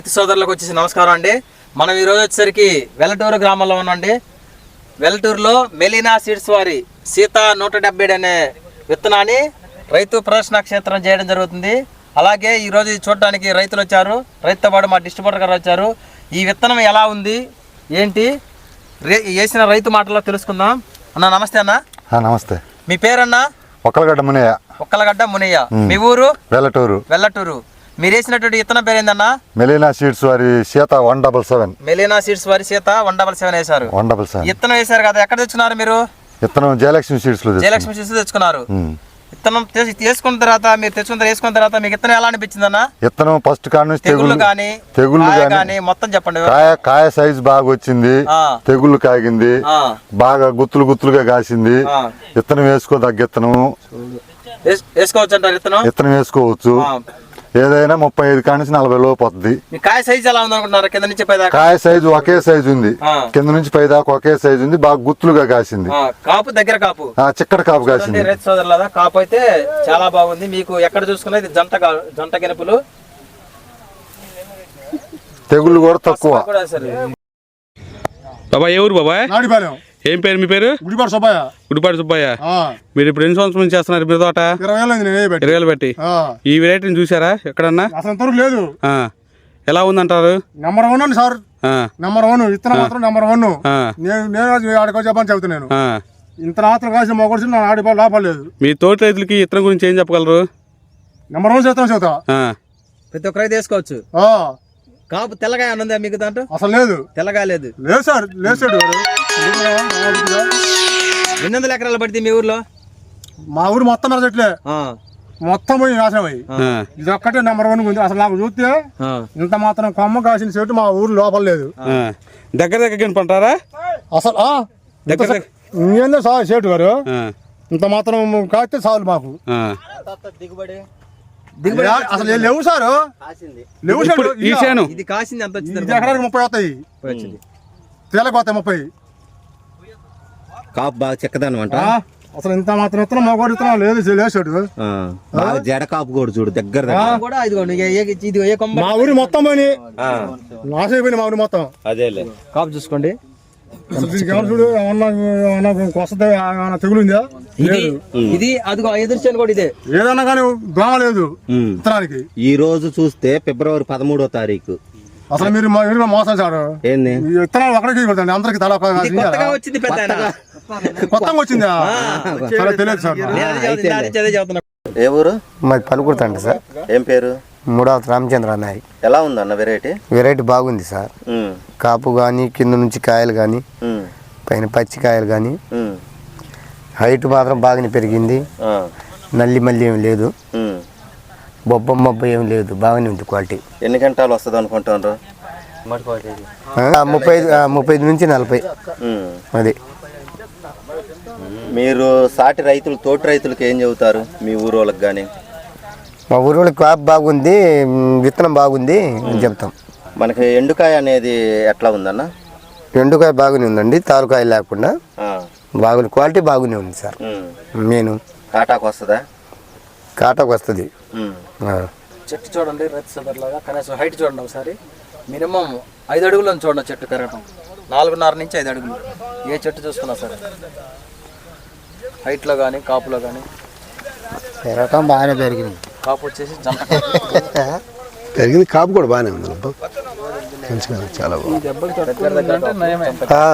రైతు సోదరులకు వచ్చేసి నమస్కారం అండి. మనం ఈరోజు వచ్చేసరికి వెల్లటూరు గ్రామంలో ఉన్నాండి వెల్లటూరులో మెలినా సీడ్స్ వారి సీత నూట డెబ్బై అనే విత్తనాన్ని రైతు ప్రదర్శన క్షేత్రం చేయడం జరుగుతుంది. అలాగే ఈరోజు చూడడానికి రైతులు వచ్చారు. రైతుతో పాటు మా డిస్ట్రిబ్యూటర్ గారు వచ్చారు. ఈ విత్తనం ఎలా ఉంది? ఏంటి? వేసిన రైతు మాటల్లో తెలుసుకుందాం. అన్న నమస్తే అన్న. నమస్తే. మీ పేరన్నా? ఒక్కలగడ్డ మునయ్య. ఒక్కలగడ్డ మునయ్య. మీ ఊరు? వెల్లటూరు. వెల్లటూరు. మీరు వేసినటువంటి విత్తనం పేరు ఏందన్నా మెలీనా సీడ్స్ వారి Sita one double seven. Melina seeds వారి చేత వన్ డబల్ సెవెన్ వేశారు. One double seven. విత్తనం వేశారు కదా ఎక్కడ తెచ్చుకున్నారు మీరు? విత్తనం జయలక్ష్మి సీడ్స్లో. జయలక్ష్మి సీడ్స్ తెచ్చుకున్నారు. విత్తనం తీసి- తీసుకున్న తర్వాత మీరు తెచ్చుకున్న వేసుకున్న తర్వాత మీకు విత్తనం ఎలా అనిపించిందన్నా? విత్తనం ఫస్ట్ తెగుళ్ళు తెగుళ్ళు కానీ తెగుళ్ళు కాయ కానీ కానీ మొత్తం చెప్పండి. కాయ కాయ సైజ్ బాగా వచ్చింది తెగుళ్ళు కాగింది బాగా గుత్తులు గుత్తులుగా కాసింది. విత్తనం వేసుకోదగ్గ విత్తనం వేస్- వేసుకోవచ్చు అంటారు విత్తనం? విత్తనం వేసుకోవచ్చు. ఏదైనా ముప్పై ఐదు కాడ నుంచి నలభై లోపు వస్తుంది మీ కాయ సైజ్ ఎలా ఉంది అనుకుంటున్నారు కింద నుంచి పైదాకా కాయ సైజు ఒకే సైజు ఉంది. ఆ. కింద నుంచి పైదాకా ఒకే సైజు ఉంది. బాగా గుత్తులుగా కాసింది. ఆ, కాపు దగ్గర కాపు. ఆ చిక్కటి కాపు కాసింది. రైతు కాపు అయితే చాలా బాగుంది. మీకు ఎక్కడ చూసుకున్నా ఇది జంట జంట గెనుపులు తెగుళ్ళు కూడా తక్కువ. బాబాయ్ ఏ ఊరు బాబాయ్? నాడిపాలెం. ఏం పేరు మీ పేరు? గుడిపాడు సుబ్బయ్య. గుడిపాటి సుబ్బయ్య. ఆ, మీరు ఇప్పుడు ఎన్ని సంవత్సరం నుంచి చేస్తున్నారు మీరు తోట? ఇరవై వేలు పెట్టి. ఈ వెరైటీని చూసారా ఎక్కడన్నా? అసలు లేదు. ఆ. ఎలా ఉందంటారు? నెంబర్ వన్ అండి సార్. ఆ, నెంబర్ వన్. ఇత్తనం మాత్రం నెంబర్ వన్. నేను నేను ఆడికో చెప్పని చెబుతున్నాను ఆ. ఇంత మాత్రం కాసిన మొగడు నా లాభం లేదు. మీ తోటి రైతులకి ఇతరం గురించి ఏం చెప్పగలరు? నెంబర్ వన్ చేస్తాను చెబుతా. ఆ, ప్రతి ఒక్కరైతే వేసుకోవచ్చు. ఆ, కాపు తెల్లగాయ ఉందా మీకు దాంట్లో? అసలు లేదు. తెల్లగాయ లేదు. లేదు సార్. లేదు సార్. ఎన్ని వందల ఎకరాలు పడితే మీ ఊర్లో? మా ఊరు మొత్తం చెట్లే. ఆ, మొత్తం పోయి నాశనం అయ్యి. ఇది ఒక్కటే నెంబర్ వన్ ఉంది. అసలు నాకు చూస్తే. ఇంత మాత్రం కొమ్మ కాసిన చెట్టు మా ఊరు లోపల లేదు. దగ్గర దగ్గర కనుపంటారా అసలు దగ్గర సార్ చెట్టు గారు. ఇంత మాత్రం కాస్తే చాలు మాకు. ఆ. దిగుబడి. అసలు లేవు సార్? లేవు సార్ ఇది కాసింది ఎంత ఎకరానికి ముప్పై వచ్చింది. తేలకు ముప్పై. కాపు బాగా చెక్కదనం అంట ఆ, అసలు ఇంత మాత్రం ఇస్తున్నాం మగవాడు ఇస్తున్నాం లేదు లేచాడు బాగా జడ కాపు కూడా చూడు దగ్గర మా ఊరి మొత్తం పోయి నాశ అయిపోయింది మా ఊరి మొత్తం. అదేలే. కాపు చూసుకోండి. చూడు ఏమన్నా ఏమన్నా కొసత ఏమన్నా తెగులుందా? ఇది అదిగో కూడా ఇదే. ఏదన్నా కానీ దోమ లేదు ఈ రోజు చూస్తే ఫిబ్రవరి పదమూడో తారీఖు. అసలు మీరు మోసం సార్ ఏంది? ఒకరికి కొడతాండి అందరికి తల వచ్చింది పెద్ద. కొత్తగా వచ్చిందా? సరే తెలియదు సార్. ఏ ఊరు? మాది పలుకుడుతండి సార్. ఏం పేరు? మూడవది రామచంద్ర అన్నాయి ఎలా ఉందన్న వెరైటీ? వెరైటీ బాగుంది సార్. కాపు కానీ కింద నుంచి కాయలు కానీ పైన పచ్చి కాయలు కానీ హైట్ మాత్రం బాగానే పెరిగింది. నల్లి మల్లి ఏం లేదు. బొబ్బ మొబ్బ ఏం లేదు. బాగానే ఉంది క్వాలిటీ. ఎన్ని గంటలు వస్తుంది అనుకుంటున్నారు? ముప్పై ముప్పై నుంచి నలభై. అది. మీరు సాటి రైతులు తోటి రైతులకు ఏం చెబుతారు మీ ఊరు వాళ్ళకి కానీ మా ఊరిలో కాపు బాగుంది విత్తనం బాగుంది అని చెప్తాం. మనకి ఎండుకాయ అనేది ఎట్లా ఉందన్న? ఎండుకాయ బాగానే ఉందండి తాలుకాయ లేకుండా. ఆ, బాగుంది క్వాలిటీ బాగానే ఉంది సార్. నేను. కాటాకు వస్తుందా? కాటాకు వస్తుంది. చెట్టు చూడండి రైతు సోదరులాగా కనీసం హైట్ చూడండి ఒకసారి. మినిమం ఐదు అడుగులు చూడండి చెట్టు పెరగటం. నాలుగున్నర నుంచి ఐదు అడుగులు. ఏ చెట్టు చూసుకున్నా సరే. హైట్లో కానీ కాపులో కానీ పెరగటం బాగానే పెరిగింది. కాపు వచ్చేసి జంట. పెరిగింది కాపు కూడా బాగానే ఉంది ఉంది, చాలా బాగుంది. దగ్గర దగ్గర అంటే నయమే. ఆ.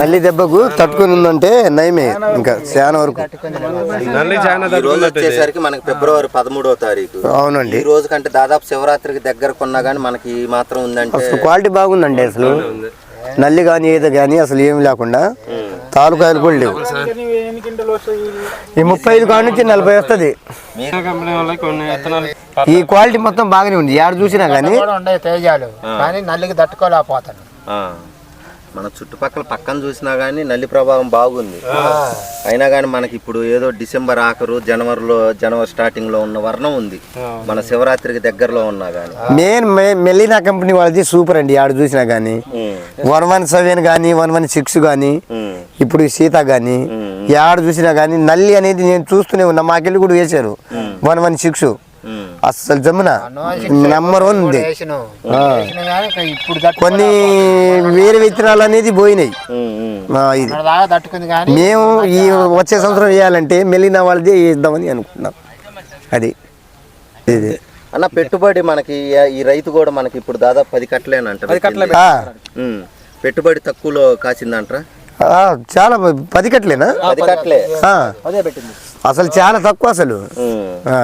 నల్లి దెబ్బకు తట్టుకుని ఉందంటే నయమే. ఇంకా చాలా వరకు. రోజు వచ్చేసరికి మనకి ఫిబ్రవరి పదమూడో తారీఖు. అవునండి. ఈ రోజు కంటే దాదాపు శివరాత్రికి దగ్గర కొన్నా కానీ మనకి ఈ మాత్రం ఉందంటే అసలు క్వాలిటీ బాగుందండి అసలు. నల్లి కానీ ఏదో కానీ అసలు ఏమి లేకుండా తాలూకాయలు కూడా లేవు. ఈ ముప్పై ఐదు కాడ నుంచి నలభై వస్తుంది. ఈ క్వాలిటీ మొత్తం బాగానే ఉంది. యాడ చూసినా కానీ ఉండే తేజాలు కానీ నల్లికి తట్టుకోలేకపోతాను మన చుట్టుపక్కల పక్కన చూసినా గానీ నల్లి ప్రభావం బాగుంది. అయినా కానీ మనకి ఇప్పుడు ఏదో డిసెంబర్ ఆఖరు జనవరిలో జనవరి స్టార్టింగ్లో ఉన్న వర్ణం ఉంది. మన శివరాత్రికి దగ్గరలో ఉన్నా గానీ. మెయిన్ మెలీనా కంపెనీ వాళ్ళది సూపర్ అండి. యాడ చూసినా కానీ వన్ వన్ సెవెన్ కానీ వన్ వన్ సిక్స్ కానీ ఇప్పుడు సీత కానీ యాడ చూసినా కానీ నల్లి అనేది నేను చూస్తూనే ఉన్నా. మాకెళ్ళి కూడా వేశారు. One one six. అస్సలు జమున నెంబర్ వన్ ఉంది. కొన్ని వేరే విత్తనాలు అనేది పోయినాయి ఇది మేము ఈ వచ్చే సంవత్సరం వేయాలంటే మెలిన వాళ్ళదే వేద్దామని అనుకుంటున్నాం అది ఇది అన్న పెట్టుబడి మనకి ఈ- రైతు కూడా మనకి ఇప్పుడు దాదాపు పది కట్టలేనంట. పెట్టుబడి తక్కువలో కాసిందంటారా చాలా పది కట్టలేనా పది కట్టలే. ఆ, అదే పెట్టింది. అసలు చాలా తక్కువ అసలు.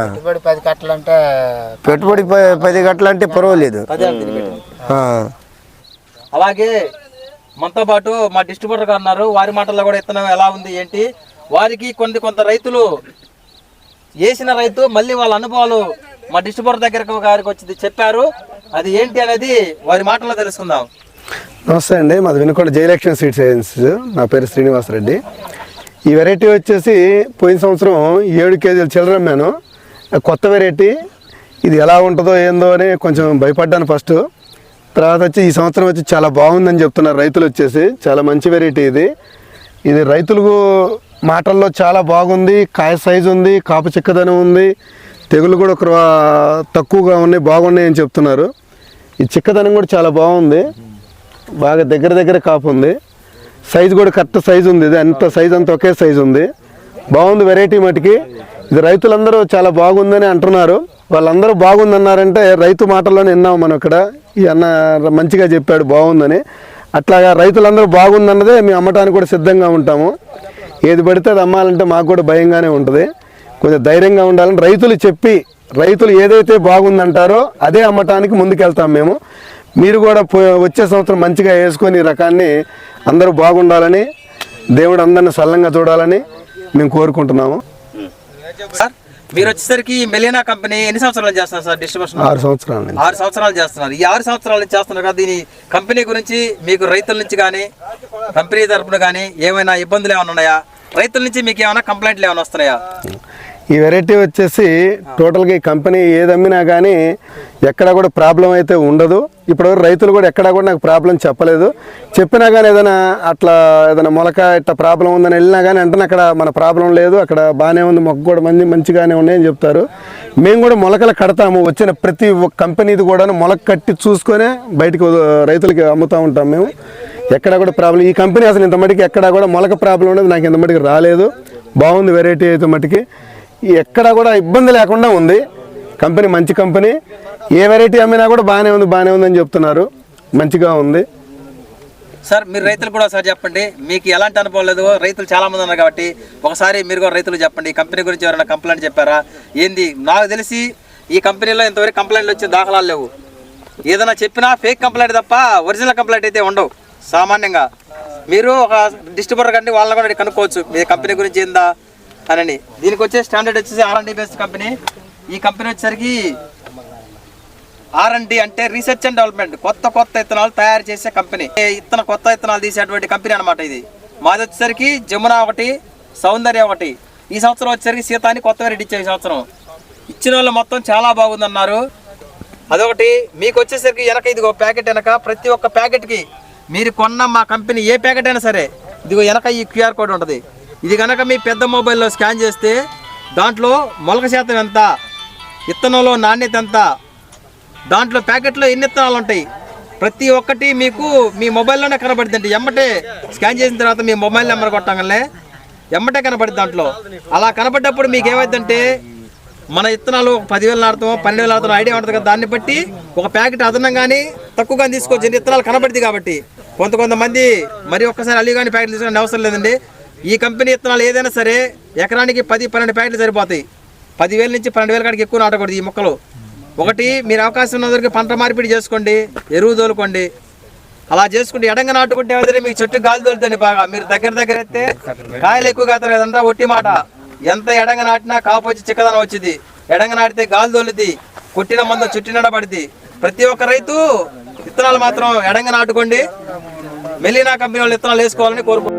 పెట్టుబడి పది కట్టలంటే పెట్టుబడి పది అంటే పర్వాలేదు. అలాగే మనతో పాటు మా డిస్ట్రిబ్యూటర్ గారు ఉన్నారు వారి మాటల్లో కూడా ఇత్తనం ఎలా ఉంది ఏంటి? వారికి కొన్ని కొంత రైతులు వేసిన రైతు మళ్ళీ వాళ్ళ అనుభవాలు మా డిస్ట్రిబ్యూటర్ దగ్గరకు గారికి వచ్చి చెప్పారు. అది ఏంటి అనేది వారి మాటల్లో తెలుసుకుందాం. నమస్తే అండి మాది వినుకొండ జయలక్ష్మి సీడ్స్ ఏజెన్సీ నా పేరు శ్రీనివాస్ రెడ్డి. ఈ వెరైటీ వచ్చేసి పోయిన సంవత్సరం ఏడు కేజీలు చిల్లర అమ్మాను. కొత్త వెరైటీ. ఇది ఎలా ఉంటుందో ఏందో అని కొంచెం భయపడ్డాను ఫస్ట్. తర్వాత వచ్చి ఈ సంవత్సరం వచ్చి చాలా బాగుందని చెప్తున్నారు రైతులు వచ్చేసి. చాలా మంచి వెరైటీ ఇది. ఇది రైతులకు మాటల్లో చాలా బాగుంది కాయ సైజు ఉంది కాపు చిక్కదనం ఉంది తెగులు కూడా ఒక తక్కువగా ఉన్నాయి బాగున్నాయి అని చెప్తున్నారు. ఈ చిక్కదనం కూడా చాలా బాగుంది. బాగా దగ్గర దగ్గర కాపు ఉంది. సైజు కూడా కరెక్ట్ సైజు ఉంది. ఇది అంత సైజు అంత ఒకే సైజు ఉంది. బాగుంది వెరైటీ మటుకి. ఇది రైతులందరూ చాలా బాగుందని అంటున్నారు. వాళ్ళందరూ బాగుందన్నారంటే రైతు మాటల్లోనే విన్నాము మనం ఇక్కడ. ఈ అన్న మంచిగా చెప్పాడు బాగుందని. అట్లాగా రైతులందరూ బాగుందన్నదే మేము అమ్మటానికి కూడా సిద్ధంగా ఉంటాము. ఏది పడితే అది అమ్మాలంటే మాకు కూడా భయంగానే ఉంటుంది. కొంచెం ధైర్యంగా ఉండాలని రైతులు చెప్పి రైతులు ఏదైతే బాగుందంటారో అదే అమ్మటానికి ముందుకెళ్తాం మేము. మీరు కూడా వచ్చే సంవత్సరం మంచిగా వేసుకొని రకాన్ని అందరూ బాగుండాలని దేవుడు అందరిని సల్లంగా చూడాలని మేము కోరుకుంటున్నాము. సార్ మీరు వచ్చేసరికి మెలీనా కంపెనీ ఎన్ని సంవత్సరాలు చేస్తున్నారు సార్ డిస్ట్రిబ్యూషన్? ఆరు సంవత్సరాల ఆరు సంవత్సరాలు చేస్తున్నారు. ఈ ఆరు సంవత్సరాలు చేస్తున్నారు కదా దీని కంపెనీ గురించి మీకు రైతుల నుంచి కానీ కంపెనీ తరపున కానీ ఏమైనా ఇబ్బందులు ఏమైనా ఉన్నాయా? రైతుల నుంచి మీకు ఏమైనా కంప్లైంట్లు ఏమైనా వస్తున్నాయా? ఈ వెరైటీ వచ్చేసి టోటల్గా ఈ కంపెనీ ఏది అమ్మినా కానీ ఎక్కడా కూడా ప్రాబ్లం అయితే ఉండదు. ఇప్పుడు రైతులు కూడా ఎక్కడా కూడా నాకు ప్రాబ్లం చెప్పలేదు. చెప్పినా కానీ ఏదైనా అట్లా ఏదైనా మొలక ఇట్లా ప్రాబ్లం ఉందని వెళ్ళినా కానీ అంటే అక్కడ మన ప్రాబ్లం లేదు. అక్కడ బాగానే ఉంది మొక్క కూడా మంది మంచిగానే ఉన్నాయని చెప్తారు. మేము కూడా మొలకలు కడతాము. వచ్చిన ప్రతి ఒక్క కంపెనీది కూడా మొలక కట్టి చూసుకొనే బయటకు రైతులకి అమ్ముతూ ఉంటాం మేము. ఎక్కడ కూడా ప్రాబ్లం ఈ కంపెనీ అసలు ఇంత మటుకి ఎక్కడ కూడా మొలక ప్రాబ్లం అనేది నాకు ఇంత మటుకు రాలేదు. బాగుంది వెరైటీ అయితే మటుకి. ఎక్కడ కూడా ఇబ్బంది లేకుండా ఉంది. కంపెనీ మంచి కంపెనీ. ఏ వెరైటీ అమ్మినా కూడా బాగానే ఉంది బాగానే ఉంది అని చెప్తున్నారు. మంచిగా ఉంది. సార్ మీరు రైతులు కూడా ఒకసారి చెప్పండి. మీకు ఎలాంటి అనుభవం లేదు. రైతులు చాలా మంది ఉన్నారు కాబట్టి ఒకసారి మీరు కూడా రైతులు చెప్పండి. కంపెనీ గురించి ఎవరైనా కంప్లైంట్ చెప్పారా? ఏంది? నాకు తెలిసి ఈ కంపెనీలో ఇంతవరకు కంప్లైంట్లు వచ్చే దాఖలాలు లేవు. ఏదైనా చెప్పినా ఫేక్ కంప్లైంట్ తప్ప ఒరిజినల్ కంప్లైంట్ అయితే ఉండవు. సామాన్యంగా. మీరు ఒక డిస్ట్రిబ్యూటర్ కంటే వాళ్ళని కూడా కనుక్కోవచ్చు. మీ కంపెనీ గురించి ఏందా? అనండి. దీనికి వచ్చే స్టాండర్డ్ వచ్చేసి ఆర్ అండ్ బేస్డ్ కంపెనీ ఈ కంపెనీ వచ్చేసరికి ఆర్ అండ్ డి అంటే రీసెర్చ్ అండ్ డెవలప్మెంట్ కొత్త కొత్త ఇత్తనాలు తయారు చేసే కంపెనీ ఏ ఇత్తన కొత్త ఇత్తనాలు తీసేటువంటి కంపెనీ అనమాట ఇది. మాది వచ్చేసరికి జమున ఒకటి సౌందర్య ఒకటి. ఈ సంవత్సరం వచ్చేసరికి సీతాని కొత్తగా కొత్త వెరైటీ ఇచ్చే ఈ సంవత్సరం. ఇచ్చిన వాళ్ళు మొత్తం చాలా బాగుందన్నారు. అదొకటి. మీకు వచ్చేసరికి వెనక ఇదిగో ప్యాకెట్ వెనక ప్రతి ఒక్క ప్యాకెట్కి మీరు కొన్న మా కంపెనీ ఏ ప్యాకెట్ అయినా సరే ఇదిగో వెనక ఈ క్యూఆర్ కోడ్ ఉంటుంది. ఇది కనుక మీ పెద్ద మొబైల్లో స్కాన్ చేస్తే దాంట్లో మొలక శాతం ఎంత ఇత్తనంలో నాణ్యత ఎంత దాంట్లో ప్యాకెట్లో ఎన్ని విత్తనాలు ఉంటాయి? ప్రతి ఒక్కటి మీకు మీ మొబైల్లోనే కనబడుతుంది ఎమ్మటే స్కాన్ చేసిన తర్వాత మీ మొబైల్ నెంబర్ కొట్టంగానే ఎమ్మటే కనబడుతుంది దాంట్లో. అలా కనబడ్డప్పుడు మీకు ఏమైందంటే మన విత్తనాలు ఒక పదివేలు నాడుతాం పన్నెండు వేలు నాడుతాం ఐడియా ఉంటుంది కదా. దాన్ని బట్టి ఒక ప్యాకెట్ అదనంగానే తక్కువగా తీసుకోవచ్చు ఇత్తనాలు విత్తనాలు కాబట్టి. కొంత కొంతమంది మరి ఒక్కసారి అల్లి కానీ ప్యాకెట్ తీసుకునే అవసరం లేదండి. ఈ కంపెనీ విత్తనాలు ఏదైనా సరే ఎకరానికి పది పన్నెండు ప్యాకెట్లు సరిపోతాయి. పదివేల నుంచి పన్నెండు వేల కాడికి ఎక్కువ నాటకూడదు ఈ మొక్కలు. ఒకటి మీరు అవకాశం ఉన్నదరికి పంట మార్పిడి చేసుకోండి ఎరువు తోలుకోండి. అలా చేసుకుంటే ఎడంగా నాటుకుంటే ఏమైతే మీకు చెట్టు గాలి తోలుతుంది బాగా. మీరు దగ్గర దగ్గర అయితే కాయలు ఎక్కువ కాదు కదంతా ఒట్టి మాట. ఎంత ఎడంగా నాటినా కాపు వచ్చి చిక్కదనం వచ్చింది. ఎడంగా నాటితే గాలి తోలుద్ది కొట్టిన మందు చుట్టి నడబడిద్ది ప్రతి ఒక్క రైతు విత్తనాలు మాత్రం ఎడంగా నాటుకోండి. మెల్లినా కంపెనీ వాళ్ళు విత్తనాలు వేసుకోవాలని కోరుకుంటున్నాను